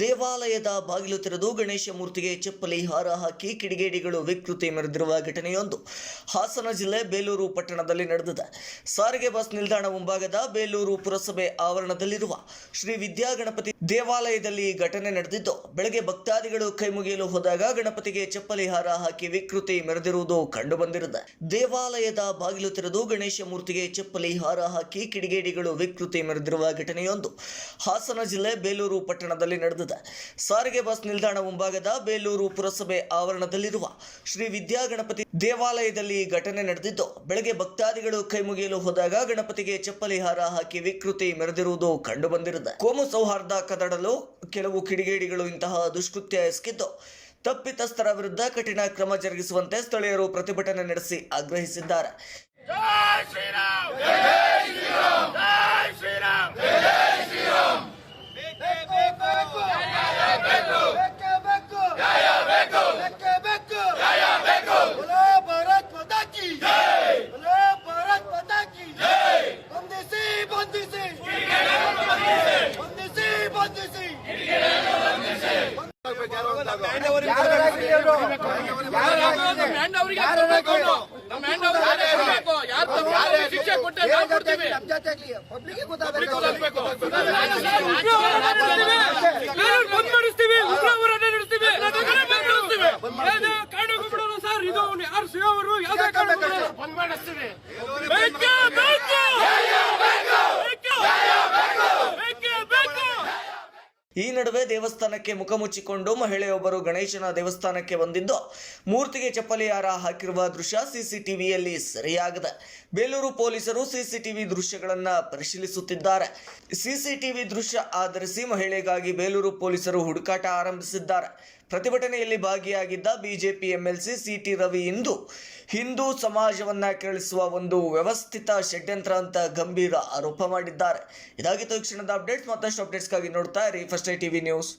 ದೇವಾಲಯದ ಬಾಗಿಲು ತೆರೆದು ಗಣೇಶ ಮೂರ್ತಿಗೆ ಚಪ್ಪಲಿ, ಹಾರ ಹಾಕಿ ಕಿಡಿಗೇಡಿಗಳು ವಿಕೃತಿ ಮೆರೆದಿರುವ ಘಟನೆಯೊಂದು ಹಾಸನ ಜಿಲ್ಲೆ ಬೇಲೂರು ಪಟ್ಟಣದಲ್ಲಿ ನಡೆದಿದೆ. ಸಾರಿಗೆ ಬಸ್ ನಿಲ್ದಾಣ ಮುಂಭಾಗದ ಬೇಲೂರು ಪುರಸಭೆ ಆವರಣದಲ್ಲಿರುವ ಶ್ರೀ ವಿದ್ಯಾಗಣಪತಿ ದೇವಾಲಯದಲ್ಲಿ ಘಟನೆ ನಡೆದಿದ್ದು, ಬೆಳಗ್ಗೆ ಭಕ್ತಾದಿಗಳು ಕೈ ಮುಗಿಯಲು ಹೋದಾಗ ಗಣಪತಿಗೆ ಚಪ್ಪಲಿ, ಹಾರ ಹಾಕಿ ವಿಕೃತಿ ಮೆರೆದಿರುವುದು ಕಂಡುಬಂದಿರುತ್ತದೆ. ದೇವಾಲಯದ ಬಾಗಿಲು ತೆರೆದು ಗಣೇಶ ಮೂರ್ತಿಗೆ ಚಪ್ಪಲಿ, ಹಾರ ಹಾಕಿ ಕಿಡಿಗೇಡಿಗಳು ವಿಕೃತಿ ಮೆರೆದಿರುವ ಘಟನೆಯೊಂದು ಹಾಸನ ಜಿಲ್ಲೆ ಬೇಲೂರು ಪಟ್ಟಣದಲ್ಲಿ ನಡೆದಿದೆ. ಸಾರಿಗೆ ಬಸ್ ನಿಲ್ದಾಣ ಮುಂಭಾಗದ ಬೇಲೂರು ಪುರಸಭೆ ಆವರಣದಲ್ಲಿರುವ ಶ್ರೀ ವಿದ್ಯಾಗಣಪತಿ ದೇವಾಲಯದಲ್ಲಿ ಘಟನೆ ನಡೆದಿದ್ದು, ಬೆಳಗ್ಗೆ ಭಕ್ತಾದಿಗಳು ಕೈ ಮುಗಿಯಲು ಹೋದಾಗ ಗಣಪತಿಗೆ ಚಪ್ಪಲಿ ಹಾರ ಹಾಕಿ ವಿಕೃತಿ ಮೆರೆದಿರುವುದು ಕಂಡುಬಂದಿರುತ್ತದೆ. ಕೋಮು ಸೌಹಾರ್ದ ಕದಡಲು ಕೆಲವು ಕಿಡಿಗೇಡಿಗಳು ಇಂತಹ ದುಷ್ಕೃತ್ಯ ಎಸಗಿದ್ದು, ತಪ್ಪಿತಸ್ಥರ ವಿರುದ್ಧ ಕಠಿಣ ಕ್ರಮ ಜರುಗಿಸುವಂತೆ ಸ್ಥಳೀಯರು ಪ್ರತಿಭಟನೆ ನಡೆಸಿ ಆಗ್ರಹಿಸಿದ್ದಾರೆ. ಶಿಕ್ಷೆ ಕೊಟ್ಟೆ ಬಂದ್ ಮಾಡಿಸ್ತೀವಿ ಉಗ್ರ ಹೋರಾಟ ನಡೆಸ್ತೀವಿ ಕಾರಣಕ್ಕೂ ಸರ್ ಇದು ಯಾರು ಸಿಗೋರು ಯಾವುದೇ ಕಾರಣಕ್ಕೂ. ಬಂದ್ ಮಾಡಿಸ್ತೀವಿ ಈ ನಡುವೆ ದೇವಸ್ಥಾನಕ್ಕೆ ಮುಖ ಮುಚ್ಚಿಕೊಂಡು ಮಹಿಳೆಯೊಬ್ಬರು ಗಣೇಶನ ದೇವಸ್ಥಾನಕ್ಕೆ ಬಂದಿದ್ದು, ಮೂರ್ತಿಗೆ ಚಪ್ಪಲಿ ಹಾರ ಹಾಕಿರುವ ದೃಶ್ಯ ಸಿಸಿಟಿವಿಯಲ್ಲಿ ಸೆರೆಯಾಗಿದೆ. ಬೇಲೂರು ಪೊಲೀಸರು ಸಿಸಿಟಿವಿ ದೃಶ್ಯಗಳನ್ನು ಪರಿಶೀಲಿಸುತ್ತಿದ್ದಾರೆ. ಸಿಸಿಟಿವಿ ದೃಶ್ಯ ಆಧರಿಸಿ ಮಹಿಳೆಗಾಗಿ ಬೇಲೂರು ಪೊಲೀಸರು ಹುಡುಕಾಟ ಆರಂಭಿಸಿದ್ದಾರೆ. ಪ್ರತಿಭಟನೆಯಲ್ಲಿ ಭಾಗಿಯಾಗಿದ್ದ ಬಿಜೆಪಿ ಎಂಎಲ್ಸಿ ಸಿಟಿ ರವಿ ಇಂದು ಹಿಂದೂ ಸಮಾಜವನ್ನ ಕೆರಳಿಸುವ ಒಂದು ವ್ಯವಸ್ಥಿತ ಷಡ್ಯಂತ್ರ ಅಂತ ಗಂಭೀರ ಆರೋಪ ಮಾಡಿದ್ದಾರೆ. ಇದಾಗಿತ್ತು ತಕ್ಷಣದ ಕ್ಷಣದ ಅಪ್ಡೇಟ್ಸ್. ಮತ್ತಷ್ಟು ಅಪ್ಡೇಟ್ಸ್ಗಾಗಿ ನೋಡ್ತಾ ಇರಿ. First I TV News.